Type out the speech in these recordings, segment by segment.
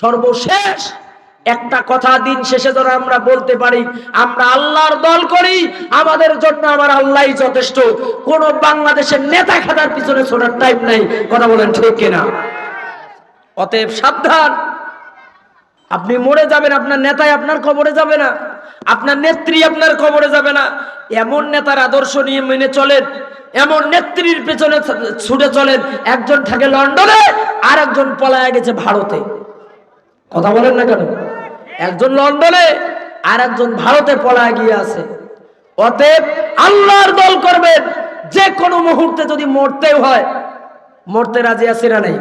সর্বশেষ একটা কথা দিন শেষে যেন আমরা বলতে পারি, আমরা আল্লাহর দল করি, আমাদের জন্য আমার আল্লাহই যথেষ্ট। কোন বাংলাদেশের নেতা খাতার পিছনে ছোটার টাইম নাই, কথা বলেন ঠিক কিনা? অতএব সাবধান। আপনি মরে যাবেন, আপনার নেতাই আপনার কবরে যাবে না, আপনার নেত্রী আপনার কবরে যাবে না। এমন নেতার আদর্শ নিয়ে মেনে চলেন, এমন নেত্রীর পেছনে ছুটে চলেন। একজন থাকে লন্ডনে আর একজন পলায় গেছে ভারতে। কথা বলেন না কেন? একজন লন্ডনে আর একজন ভারতে পলায় গিয়ে আছে। অতএব আল্লাহর দল করবেন, যে কোনো মুহূর্তে যদি মরতেও হয়। মরতে রাজি আছে না নাই?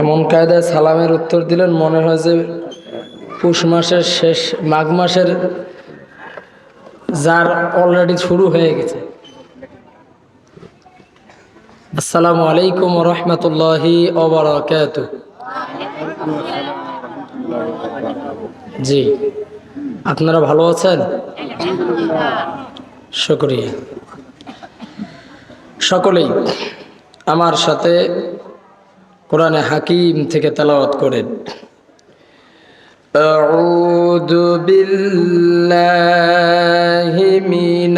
এমন কায়দায় সালামের উত্তর দিলেন, মনে হয় যে পুষ মাসের শেষ, মাঘ মাসের যার অলরেডি শুরু হয়ে গেছে। আসসালামু আলাইকুম রহমতুল্লাহি ওবরাকাত জি আপনারা ভালো আছেন শুক্রিয়া সকলেই আমার সাথে কোরআনে হাকিম থেকে তেলাওয়াত করেন أعوذ بالله من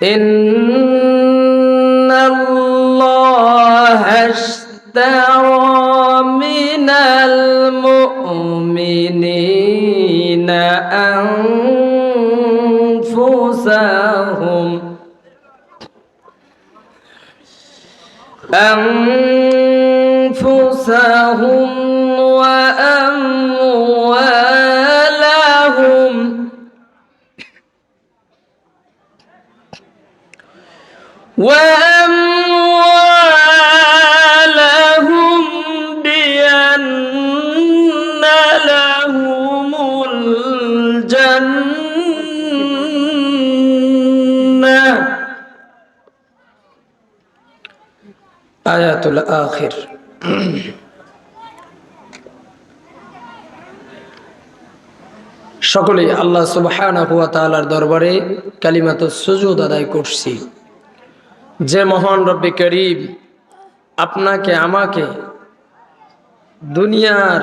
in وأموالهم بأن لهم الجنة آيات الآخر সকলেই আল্লাহ সুবহানাহু ওয়া তাআলার দরবারে কালিমাত সুজুদ আদায় করছি যে মহান রব্বে করিম আপনাকে, আমাকে দুনিয়ার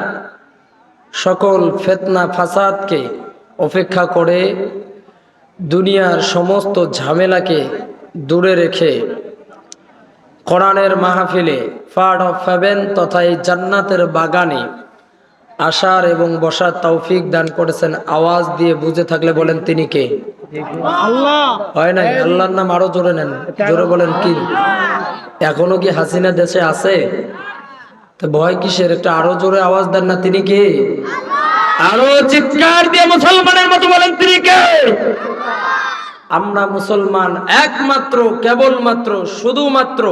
সকল ফেতনা, ফাসাদকে অপেক্ষা করে দুনিয়ার সমস্ত ঝামেলাকে দূরে রেখে কোরআনের মাহফিলে ফাড অফ ফেবেন তথা এই জান্নাতের বাগানে আসার এবং বসার তৌফিক দান করেছেন। আওয়াজ দিয়ে বুঝে থাকলে বলেন তিনি কে? হয় নাই? আল্লাহর নাম আরও জোরে নেন। জোরে বলেন কি? এখনও কি হাসিনা দেশে আছে? তো ভয় কিসের? একটা আরও জোরে আওয়াজ দেন না তিনি কে? আরও চিৎকার দিয়ে মুসলমানের মতো বলেন তিনি কে? আমরা মুসলমান একমাত্র কেবলমাত্র শুধুমাত্র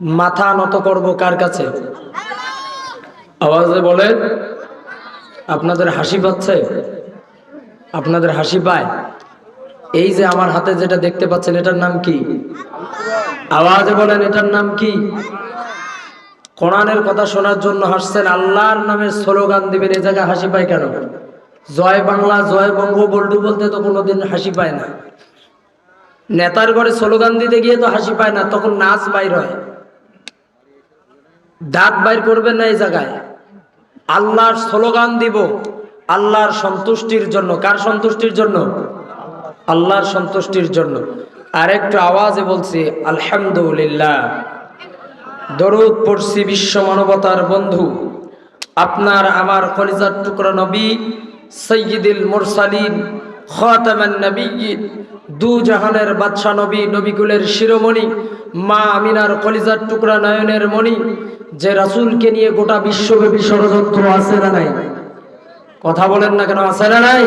মাথা নত করব কার কাছে? আওয়াজে বলেন আপনাদের হাসি পাচ্ছে? আপনাদের হাসি পায়? এই যে আমার হাতে যেটা দেখতে পাচ্ছেন, এটার নাম কি? আওয়াজে বলেন, এটার নাম কি? কোরআনের কথা শোনার জন্য হাসছেন, আল্লাহর নামে স্লোগান দিবেন এই জায়গায় হাসি পায় কেন? জয় বাংলা, জয় বঙ্গ বল্টু বলতে তো কোনোদিন হাসি পায় না। নেতার ঘরে স্লোগান দিতে গিয়ে তো হাসি পায় না, তখন নাচ বাইর হয়। দাঁত বাইর করবেন না এই জায়গায়। আল্লাহর স্লোগান দিব আল্লাহর সন্তুষ্টির জন্য। কার সন্তুষ্টির জন্য? আল্লাহর সন্তুষ্টির জন্য। আর একটু আওয়াজে বলছি, আলহামদুলিল্লাহ। দরুদ পড়ছি বিশ্ব মানবতার বন্ধু, আপনার আমার কলিজার টুকরা নবী, সৈয়দুল মুরসালিন, খাতামান নবীন দু জাহানের বাদশা নবী, নবীকুলের শিরোমণি, মা আমিনার কলিজার টুকরা নয়নের মণি, যে রাসূলকে নিয়ে গোটা বিশ্বব্যাপী ষড়যন্ত্র আছে না নাই? কথা বলেন না কেন, আছে না নাই?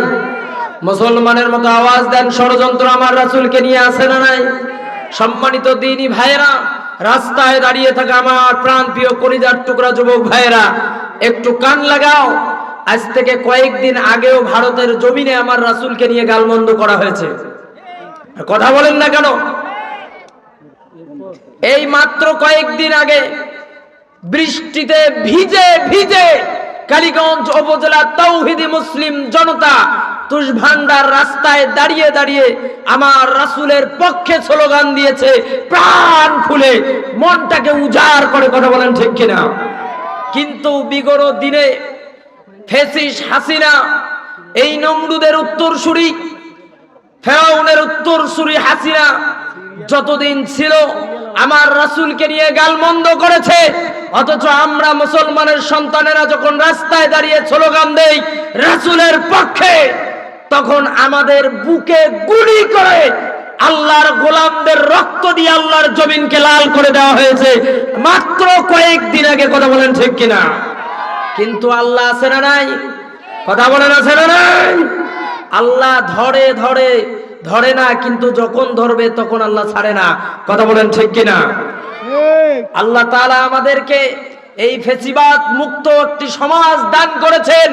মুসলমানের মতো আওয়াজ দেন, ষড়যন্ত্র আমার রাসূলকে নিয়ে আসে না নাই? সম্মানিত দিনই ভাইয়েরা, রাস্তায় দাঁড়িয়ে থাকা আমার প্রাণ প্রিয় কলিজার টুকরা যুবক ভাইয়েরা, একটু কান লাগাও। আজ থেকে কয়েকদিন আগেও ভারতের জমিনে আমার রাসূলকে নিয়ে গালমন্দ করা হয়েছে। কথা বলেন না কেন? এই মাত্র কয়েকদিন আগে বৃষ্টিতে ভিজে ভিজে কালীগঞ্জ উপজেলা তৌহিদি মুসলিম জনতা তুষভান্ডার রাস্তায় দাঁড়িয়ে দাঁড়িয়ে আমার রাসূলের পক্ষে স্লোগান দিয়েছে, প্রাণ খুলে, মনটাকে উজাড় করে। কথা বলেন ঠিক কিনা? কিন্তু বিগত দিনে ফেসিস হাসিনা, এই নমরুদের উত্তরসূরি, ফেরাউনের উত্তর সুরি হাসিনা যতদিন ছিল, আমার রাসূলকে নিয়ে গালমন্দ করেছে। অথচ আমরা মুসলমানের সন্তানেরা যখন রাস্তায় দাঁড়িয়ে স্লোগান দেই, রাসূলের পক্ষে, তখন আমাদের বুকে গুলি করে আল্লাহর গোলামদের রক্ত দিয়ে আল্লাহর জমিনকে লাল করে দেওয়া হয়েছে। মাত্র কয়েকদিন আগে কথা বলেন ঠিক কিনা? কিন্তু আল্লাহ আছে না নাই? কথা বলেন আছে না নাই? আল্লাহ ধরে ধরে ধরে না, কিন্তু যখন ধরবে তখন আল্লাহ ছাড়ে না। কথা বলেন ঠিক কিনা? আল্লাহ তাআলা আমাদেরকে এই ফেসিবাদ মুক্ত একটি সমাজ দান করেছেন।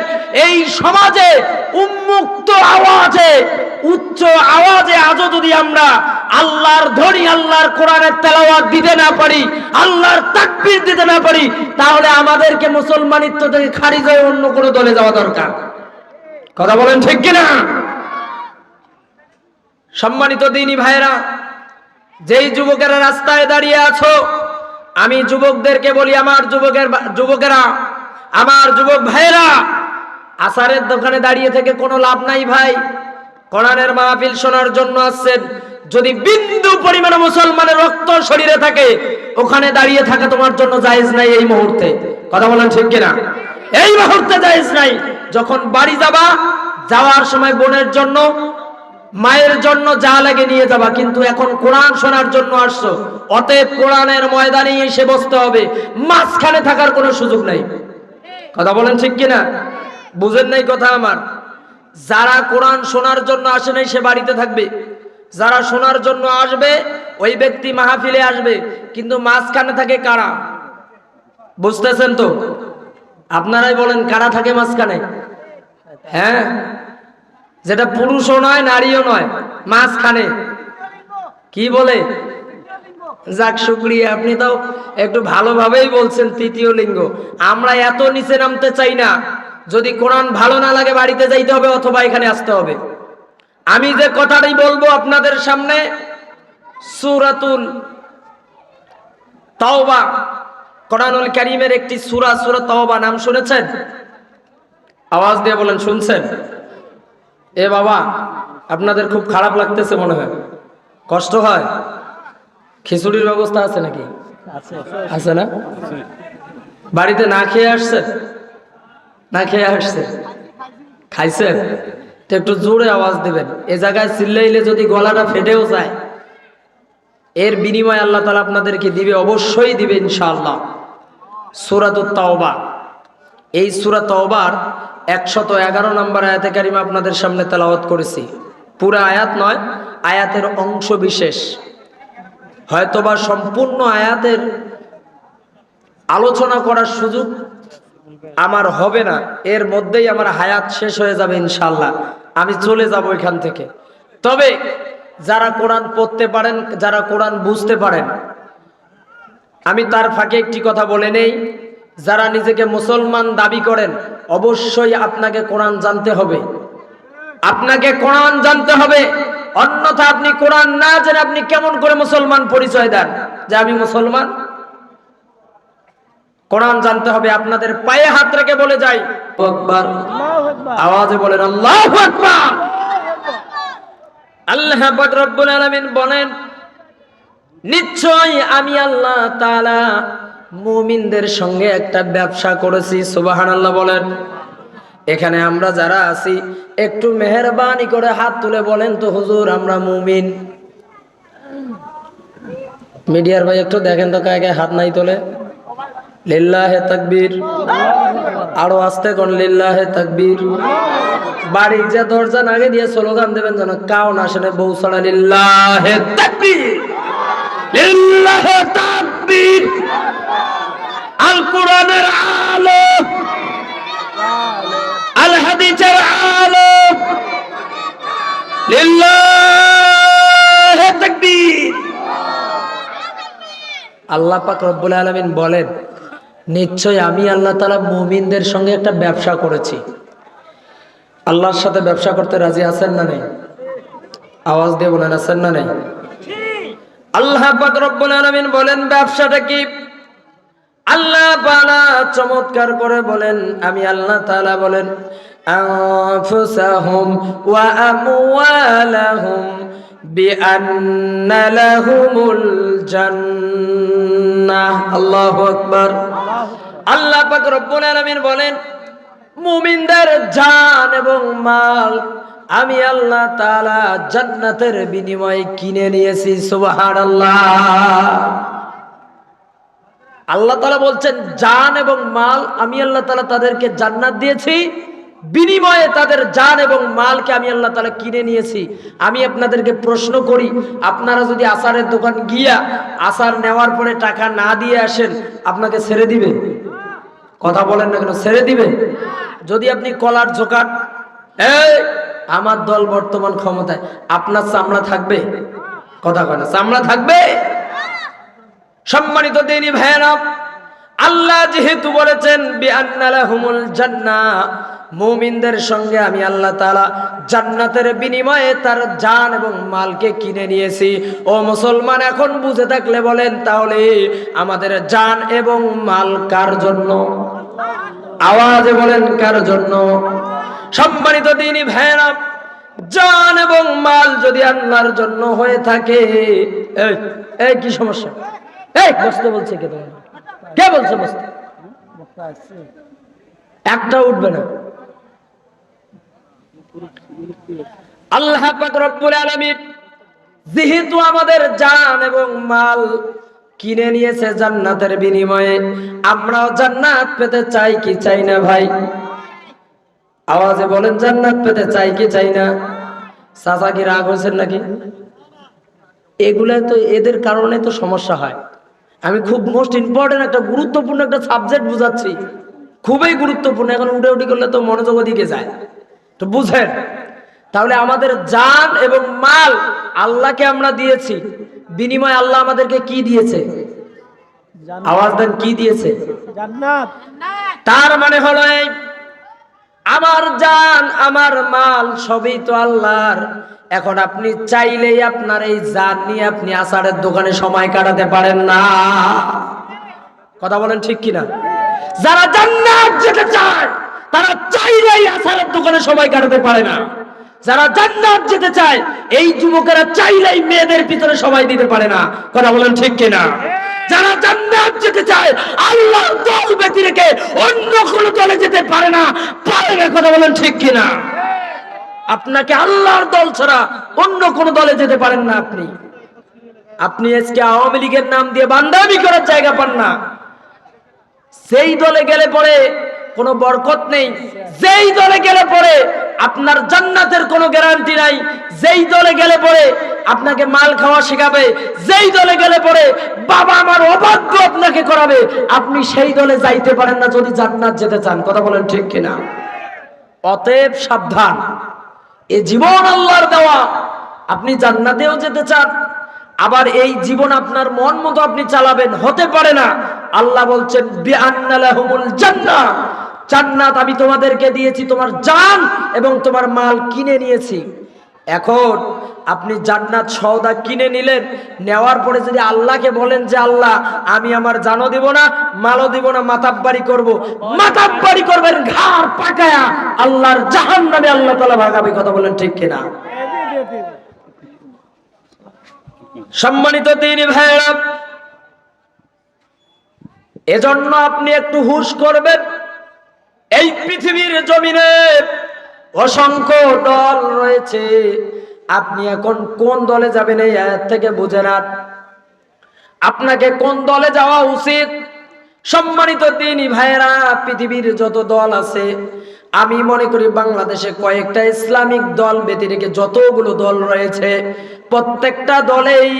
এই সমাজে উন্মুক্ত আওয়াজে, উচ্চ আওয়াজে আজও যদি আমরা আল্লাহর ধ্বনি আল্লাহর কোরআনের তেলাওয়াত দিতে না পারি, আল্লাহর তাকবীর দিতে না পারি, তাহলে আমাদেরকে মুসলমানিত্ব থেকে খারিজ হয়ে অন্য কোনো দলে যাওয়া দরকার। কথা বলেন ঠিক কিনা? সম্মানিত দিনী ভাইরা যেই যুবকেরা রাস্তায় দাঁড়িয়ে আছো, আমি যুবকদেরকে বলি, আমার যুবকের যুবকেরা, আমার যুবক ভাইরা আসারের দোকানে দাঁড়িয়ে থেকে কোনো লাভ নাই ভাই। কোরআনের মাহফিল শোনার জন্য আসছেন। যদি বিন্দু পরিমাণে মুসলমানের রক্ত শরীরে থাকে, ওখানে দাঁড়িয়ে থাকা তোমার জন্য জায়েজ নাই এই মুহূর্তে। কথা বলেন ঠিক কিনা? এই মুহূর্তে জায়েজ নাই। যখন বাড়ি যাবা, যাওয়ার সময় বোনের জন্য মায়ের জন্য যা লাগে নিয়ে যাবা, কিন্তু এখন কোরআন শোনার জন্য আসছো। অতএব কোরআনের ময়দানে এসে বসতে হবে। মাঝখানে থাকার কোনো সুযোগ নাই। কথা বলেন ঠিক কিনা? বুঝেন নাই কথা আমার? যারা কোরআন শোনার জন্য আসে নাই, সে বাড়িতে থাকবে। যারা শোনার জন্য আসবে, ওই ব্যক্তি মাহফিলে আসবে। কিন্তু মাঝখানে থাকে কারা? বুঝতেছেন তো? আপনারাই বলেন, কারা থাকে মাঝখানে? হ্যাঁ? যেটা পুরুষও নয়, নারীও নয়, মাঝখানে। কি বলে? যাক, শুক্রিয়া, আপনি তো একটু ভালোভাবেই বলছেন তৃতীয় লিঙ্গ। আমরা এত নিচে নামতে চাই না। যদি কোরআন ভালো না লাগে, বাড়িতে যাইতে হবে অথবা এখানে আসতে হবে। আমি যে কথাটাই বলব আপনাদের সামনে, সুরাতুল তাওবা, কোরআনুল কারীমের একটি সূরা সূরা তাওবা, নাম শুনেছেন? আওয়াজ দিয়ে বলেন, শুনছেন? এ বাবা, আপনাদের খুব খারাপ লাগতেছে মনে হয়। কষ্ট হয়? খিচুড়ির ব্যবস্থা আছে নাকি? আছে না? বাড়িতে না খেয়ে আসছেন না খেয়ে আসছেন খাইছেন? তো একটু জোরে আওয়াজ দিবেন। এ জায়গায় চিল্লাইলে যদি গলাটা ফেটেও যায়, এর বিনিময়ে আল্লাহ তালা আপনাদেরকে দিবে, অবশ্যই দিবে ইনশাআল্লাহ। সুরাত তাওবা। এই সুরা তওবার একশত এগারো নম্বর আয়াতে কারিমা আপনাদের সামনে তেলাওয়াত করেছি। পুরো আয়াত নয়, আয়াতের অংশ বিশেষ। হয়তোবা সম্পূর্ণ আয়াতের আলোচনা করার সুযোগ আমার হবে না, এর মধ্যেই আমার হায়াত শেষ হয়ে যাবে ইনশাল্লাহ আমি চলে যাব এখান থেকে। তবে যারা কোরআন পড়তে পারেন, যারা কোরআন বুঝতে পারেন, আমি তার ফাঁকে একটি কথা বলে নেই। যারা নিজেকে মুসলমান দাবি করেন, অবশ্যই আপনাকে কোরআন জানতে হবে। আপনাকে কোরআন জানতে হবে। অন্যথা আপনি কোরআন না জেনে আপনি কেমন করে মুসলমান পরিচয় দেন? যে আমি মুসলমান? কোরআন জানতে হবে, আপনাদের পায়ে হাত রেখে বলে যাই। আওয়াজে বলেন, আল্লাহ আল্লাহ রব্বুল আলামিন বলেন নিশ্চয় আমি আল্লাহ তাআলা মুমিনদের সঙ্গে একটা ব্যবসা করেছি, সুবহানাল্লাহ বলেন। এখানে আমরা যারা আছি, একটু মেহরবানি করে হাত তুলে বলেন তো, হুজুর, আমরা মুমিন। মিডিয়ার ভাই, একটু দেখেন তো কাকে হাত নাই তোলে। লিল্লাহে তাকবীর। আরও আস্তে কোন লিল্লাহে তাকবীর। বাড়ি যে দরজা নাগে দিয়ে স্লোগান দেবেন যেন কাউন শুনে বউ ছড়া লিল্লাহে তাকবীর। আল্লাহ পাক রব্বুল আলামিন বলেন নিশ্চয় আমি আল্লাহ তাআলা মুমিনদের সঙ্গে একটা ব্যবসা করেছি। আল্লাহর সাথে ব্যবসা করতে রাজি আছেন না নেই? আওয়াজ দিয়ে বলেন, আছেন না নেই? আল্লাহ বলেন, ব্যবসাটা কি? আল্লাহ পালা চমৎকার করে বলেন, আমি আল্লাহ তাআলা বলেন ওয়া আল্লাহু বলেন, মুমিনদের জান এবং মাল আমি আল্লাহ তাআলা জান্নাতের বিনিময়ে কিনে নিয়েছি, সুবহানাল্লাহ। আল্লাহ আল্লাহ তালা বলছেন, জান এবং মাল আমি আল্লাহ তালা তাদেরকে জান্নাত দিয়েছি, বিনিময়ে তাদের জান এবং মালকে আমি আল্লাহ তালা কিনে নিয়েছি। আমি আপনাদেরকে প্রশ্ন করি, আপনারা যদি আসারের দোকান গিয়া আসার নেওয়ার পরে টাকা না দিয়ে আসেন, আপনাকে ছেড়ে দিবে? কথা বলেন না কেন, ছেড়ে দিবে? যদি আপনি কলার ঝোকাট এই আমার দল বর্তমান ক্ষমতায়, আপনার চামড়া থাকবে? কথা কয় না, চামড়া থাকবে? সম্মানিত দিনী ভাইয়েরা, আল্লাহ যেহেতু বলেছেন বিআন্নালাহুমুল জান্নাহ মুমিনদের সঙ্গে আমি আল্লাহ তাআলা জান্নাতের বিনিময়ে তার জান এবং মালকে কিনে নিয়েছি। ও মুসলমান, এখন বুঝে থাকলে বলেন, তাহলে আমাদের জান এবং মাল কার জন্য? আওয়াজে বলেন, কার জন্য? সম্মানিত দিনী ভাইয়েরা, জান এবং মাল যদি আল্লাহর জন্য হয়ে থাকে, এই কি সমস্যা? এই, বসতে বলছে কে তোমার? কে বলছে বসতে? একটা উঠবে না। আল্লাহ পাক রব্বুল আলামিন যেহেতু আমাদের জান এবং মাল কিনে নিয়েছে জান্নাতের বিনিময়ে, আমরাও জান্নাত পেতে চাই কি চাই না ভাই? আওয়াজে বলেন জান্নাত পেতে চাই কি চাই না? চাচা কি রাগ হয়েছেন নাকি? এগুলা তো এদের কারণে তো সমস্যা হয়। আমি খুব মোস্ট ইম্পর্টেন্ট একটা গুরুত্বপূর্ণ একটা সাবজেক্ট বুঝাচ্ছি। খুবই গুরুত্বপূর্ণ এখন উঠে উঠি করলে তো মনোযোগ দিকে যায়। তো বুঝেন তাহলে আমাদের জান এবং মাল আল্লাহকে আমরা দিয়েছি। বিনিময় আল্লাহ আমাদেরকে কি দিয়েছে? আওয়াজ দেন কি দিয়েছে? তার মানে হলো এই আমার জান, আমার মাল সবই তো আল্লাহর। এখন আপনি চাইলেই আপনার এই জান নিয়ে আপনি আষাঢ়ের দোকানে সময় কাটাতে পারেন না। কথা বলেন ঠিক কিনা? যারা জান্নাত যেতে চায়, তারা চাইলেই আষাঢ়ের দোকানে সময় কাটাতে পারে না। যারা জান্নাত যেতে চায়, এই যুবকেরা চাইলেই মেয়েদের ভিতরে সময় দিতে পারে না। কথা বলেন ঠিক কিনা? যারা জান্নাত যেতে চায় আল্লাহ দল ব্যতি অন্য কোনো দলে যেতে পারে না। না কথা বলেন ঠিক কিনা? আপনাকে আল্লাহর দল ছাড়া অন্য কোন দলে যেতে পারেন না আপনি। আপনি আজকে আওয়ামী লীগের নাম দিয়ে বান্দামি করার জায়গা পান না। সেই দলে গেলে পরে কোনো বরকত নেই, যেই দলে গেলে পরে আপনার জান্নাতের কোনো গ্যারান্টি নাই, যেই দলে গেলে পরে আপনাকে মাল খাওয়া শেখাবে, যেই দলে গেলে পরে বাবা আমার অবাধ্য আপনাকে করাবে, আপনি সেই দলে যাইতে পারেন না যদি জান্নাত যেতে চান। কথা বলেন ঠিক কিনা? অতএব সাবধান। এ জীবন আল্লাহর দেওয়া। আপনি জান্নাতেও যেতে চান, আবার এই জীবন আপনার মন মতো আপনি চালাবেন, হতে পারে না। আল্লাহ বলছেন জান্নাত আমি তোমাদেরকে দিয়েছি তোমার জান এবং তোমার মাল কিনে নিয়েছি। এখন আপনি জান্নাত সওদা কিনে নিলেন, নেওয়ার পরে যদি আল্লাহকে বলেন যে, আল্লাহ, আমি আমার জানও দিব না, মালও দিব না, মাতাব্বারি করব। মাতাব্বারি করবেন, ঘাড় পাকায়া আল্লাহর জাহান নামে আল্লাহ তালা ভাগাবে কথা বলেন, ঠিক কিনা? সম্মানিত তিনি ভাইরা এজন্য আপনি একটু হুশ করবেন, এই পৃথিবীর জমিনে অসংখ্য দল রয়েছে। আপনি এখন কোন দলে যাবেন এই আয়াত থেকে বুঝে না আপনাকে কোন দলে যাওয়া উচিত? সম্মানিত দিন ভাইয়েরা, পৃথিবীর যত দল আছে, আমি মনে করি বাংলাদেশে কয়েকটা ইসলামিক দল ব্যতিরেকে যতগুলো দল রয়েছে প্রত্যেকটা দলেই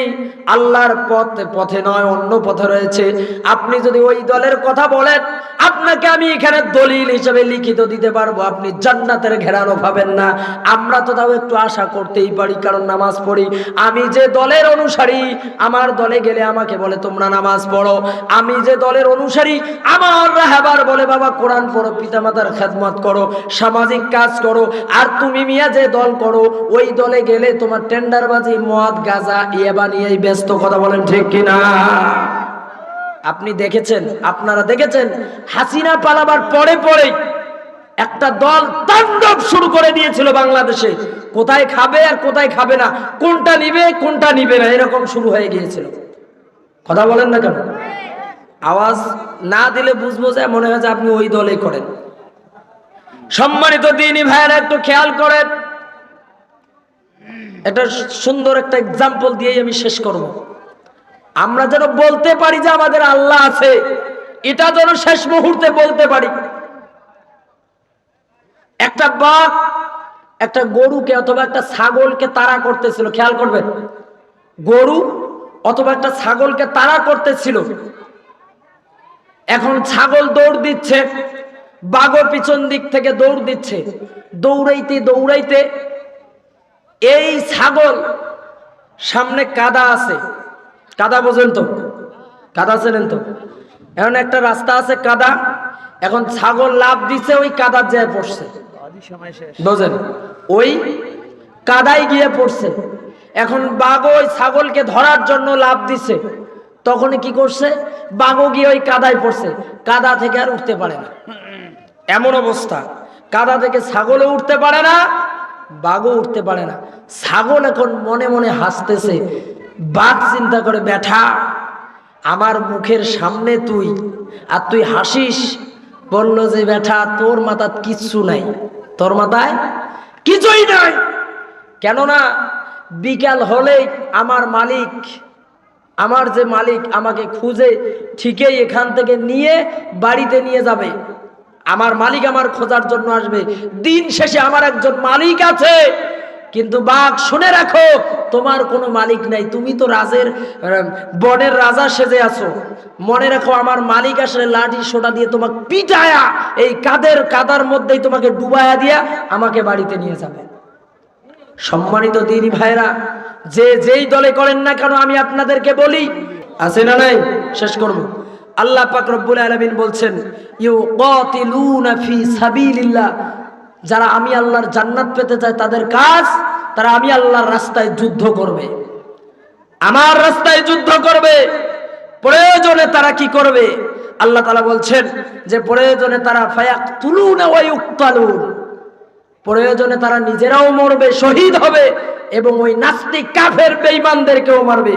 আল্লাহর পথ, পথে নয়, অন্য পথে রয়েছে। আপনি যদি ওই দলের কথা বলেন, আপনাকে আমি এখানে দলিল হিসেবে লিখিত দিতে পারব। আপনি জান্নাতের ঘেরানো পাবেন না। আমরা তো তাও একটু আশা করতেই পারি, কারণ নামাজ পড়ি। আমি যে দলের অনুসারী, আমার দলে গেলে আমাকে বলে, তোমরা নামাজ পড়ো। আমি যে দলের অনুসারী, আমার রাহাবার বলে, বাবা, কোরআন পড়ো, পিতামাতার খেদমত করো, সামাজিক কাজ করো, আর তুমি মিয়া যে দল করো, ওই দলে গেলে তোমার টেন্ডারবাজি মদ, গাজা ইয়ে বানিয়েই ব্যস্ত কথা বলেন ঠিক কিনা? আপনি দেখেছেন, আপনারা দেখেছেন, হাসিনা পালাবার পরে পরে একটা দল তাণ্ডব শুরু করে দিয়েছিল বাংলাদেশে। কোথায় খাবে আর কোথায় খাবে না, কোনটা নিবে কোনটা নিবে না, এরকম শুরু হয়ে গিয়েছিল। কথা বলেন না কেন? আওয়াজ না দিলে বুঝব যে মনে হয় যে আপনি ওই দলে করেন। সম্মানিত দিনই ভাইয়েরা, একটু খেয়াল করেন এটা সুন্দর একটা এক্সাম্পল দিয়েই আমি শেষ করব। আমরা যেন বলতে পারি যে আমাদের আল্লাহ আছে, এটা যেন শেষ মুহূর্তে বলতে পারি। একটা বাঘ একটা গরুকে অথবা একটা ছাগলকে তাড়া করতেছিল, খেয়াল করবেন? গরু অথবা একটা ছাগলকে তাড়া করতেছিল। এখন ছাগল দৌড় দিচ্ছে, বাঘও পিছন দিক থেকে দৌড় দিচ্ছে। দৌড়াইতে দৌড়াইতে এই ছাগল সামনে কাদা আছে। কাদা বোঝেন তো? কাদা চেনেন তো? এখন একটা রাস্তা আছে কাদা, এখন ছাগল লাভ দিছে, ওই কাদার যায় পড়ছে। বোঝেন? ওই কাদায় গিয়ে পড়ছে। এখন বাঘ ওই ছাগলকে ধরার জন্য লাভ দিছে। তখন কি করছে? বাঘও গিয়ে ওই কাদায় পড়ছে। কাদা থেকে আর উঠতে পারে না। এমন অবস্থা। কাদা থেকে ছাগলও উঠতে পারে না বাঘও উঠতে পারে না। ছাগল এখন মনে মনে হাসতেছে, বাঘ চিন্তা করে ব্যাঠা আমার মুখের সামনে তুই, আর তুই হাসিস? বলল যে ব্যাঠা তোর মাথার কিচ্ছু নাই। তোর মাথায় কিছুই নাই। কেননা বিকাল হলেই আমার মালিক, আমার যে মালিক আমাকে খুঁজে ঠিকই এখান থেকে নিয়ে বাড়িতে নিয়ে যাবে। আমার মালিক আমার খোঁজার জন্য আসবে। দিন শেষে আমার একজন মালিক আছে। কিন্তু বাঘ, শুনে রাখো, তোমার কোনো মালিক নাই। তুমি তো রাজের বনের রাজা সেজে আছো। মনে রাখো, আমার মালিক আসলে লাঠি, সোটা দিয়ে তোমাকে পিটায়া, এই কাদের কাদার মধ্যেই তোমাকে ডুবায়া দিয়া আমাকে বাড়িতে নিয়ে যাবে। সম্মানিত দিনী ভাইরা যে যেই দলে করেন না কেন আমি আপনাদেরকে বলি, আছে না নাই? শেষ করব। আল্লাহ পাক রব্বুল আলামিন বলছেন, ইউকাতিলুনা ফি সাবিলিল্লাহ। যারা আমি আল্লাহর জান্নাত পেতে চায় তাদের কাজ, তারা আমি আল্লাহর রাস্তায় যুদ্ধ করবে। আমার রাস্তায় যুদ্ধ করবে। প্রয়োজনে তারা কি করবে? আল্লাহ তালা বলছেন যে, প্রয়োজনে তারা ফায়াক তুলুন প্রয়োজনে তারা নিজেরাও মরবে, শহীদ হবে। এবং ওই নাস্তিক কাফের বেঈমানদেরকেও মারবে।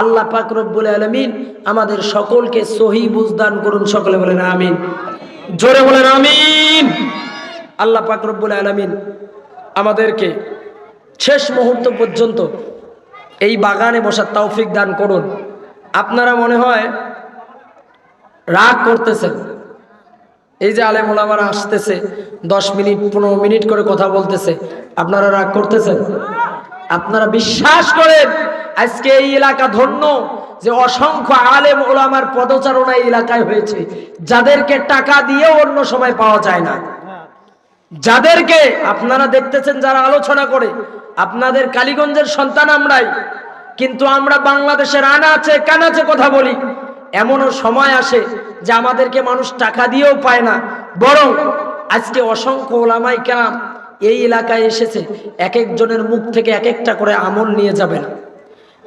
আল্লাহ পাক রব্বুল আলামিন আমাদের সকলকে সহি বুঝদান করুন, সকলে বলেন আমিন। জোরে বলেন আমিন। আল্লাহ পাক রব্বুল আলামিন আমাদেরকে শেষ মুহূর্ত পর্যন্ত এই বাগানে বসার তৌফিক দান করুন। আপনারা মনে হয় রাগ করতেছেন। এই যে আলেম ওলামারা আসতেছে, দশ মিনিট, পনেরো মিনিট করে কথা বলতেছে, আপনারা রাগ করতেছেন? আপনারা বিশ্বাস করেন, আজকে এই এলাকা ধন্য যে অসংখ্য আলেম ওলামার পদচারণা এই এলাকায় হয়েছে। যাদেরকে টাকা দিয়েও অন্য সময় পাওয়া যায় না। যাদেরকে, আপনারা দেখতেছেন যারা আলোচনা করে, আপনাদের কালীগঞ্জের সন্তান আমরাই, কিন্তু আমরা বাংলাদেশের আনা আছে কানাচে কথা বলি। এমনও সময় আসে যে আমাদেরকে মানুষ টাকা দিয়েও পায় না। বরং আজকে অসংখ্য ওলামাই কেরাম এই এলাকায় এসেছে এক একজনের মুখ থেকে এক একটা করে আমল নিয়ে যাবেন।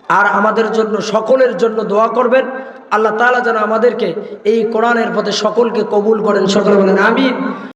আর আমাদের জন্য, সকলের জন্য দোয়া করবেন। আল্লাহ তালা যেন আমাদেরকে এই কোরআনের পথে সকলকে কবুল করেন। সকলে বলেন, আমিন।